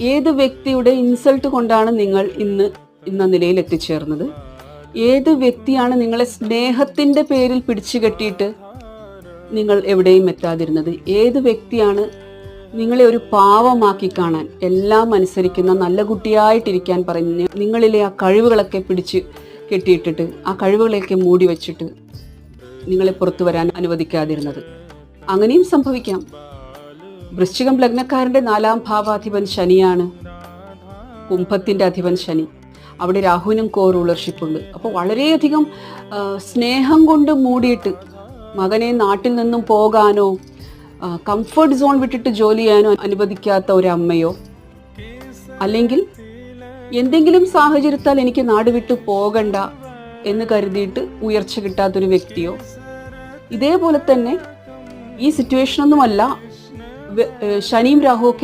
ഏത് വ്യക്തിയുടെ ഇൻസൾട്ട് കൊണ്ടാണ് നിങ്ങൾ ഇന്ന് ഇന്ന നിലയിൽ എത്തിച്ചേർന്നത്? ഏത് വ്യക്തിയാണ് നിങ്ങളെ സ്നേഹത്തിന്റെ പേരിൽ പിടിച്ചു കെട്ടിയിട്ട് നിങ്ങൾ എവിടെയും എത്താതിരുന്നത്? ഏത് വ്യക്തിയാണ് നിങ്ങളെ ഒരു പാവമാക്കി കാണാൻ എല്ലാം അനുസരിക്കുന്ന നല്ല കുട്ടിയായിട്ടിരിക്കാൻ പറഞ്ഞ് നിങ്ങളിലെ ആ കഴിവുകളൊക്കെ പിടിച്ച് കെട്ടിയിട്ടിട്ട് ആ കഴിവുകളെയൊക്കെ മൂടി വെച്ചിട്ട് നിങ്ങളെ പുറത്തു വരാൻ അനുവദിക്കാതിരുന്നത്? അങ്ങനെയും സംഭവിക്കാം. വൃശ്ചികം ലഗ്നക്കാരന്റെ നാലാം ഭാവാധിപൻ ശനിയാണ്. കുംഭത്തിന്റെ അധിപൻ ശനി. അവിടെ രാഹുവിനും കോ റൂളർഷിപ്പ് ഉണ്ട് അപ്പോൾ വളരെയധികം സ്നേഹം കൊണ്ട് മൂടിയിട്ട് മകനെ നാട്ടിൽ നിന്നും പോകാനോ കംഫർട്ട് സോൺ വിട്ടിട്ട് ജോലി ചെയ്യാനോ അനുവദിക്കാത്ത ഒരു അമ്മയോ അല്ലെങ്കിൽ എന്തെങ്കിലും സാഹചര്യത്താൽ എനിക്ക് നാട് വിട്ടു പോകണ്ട എന്ന് കരുതിയിട്ട് ഉയർച്ച കിട്ടാത്തൊരു വ്യക്തിയോ ഇതേപോലെ തന്നെ ഈ സിറ്റുവേഷനൊന്നുമല്ല शनीम राहु के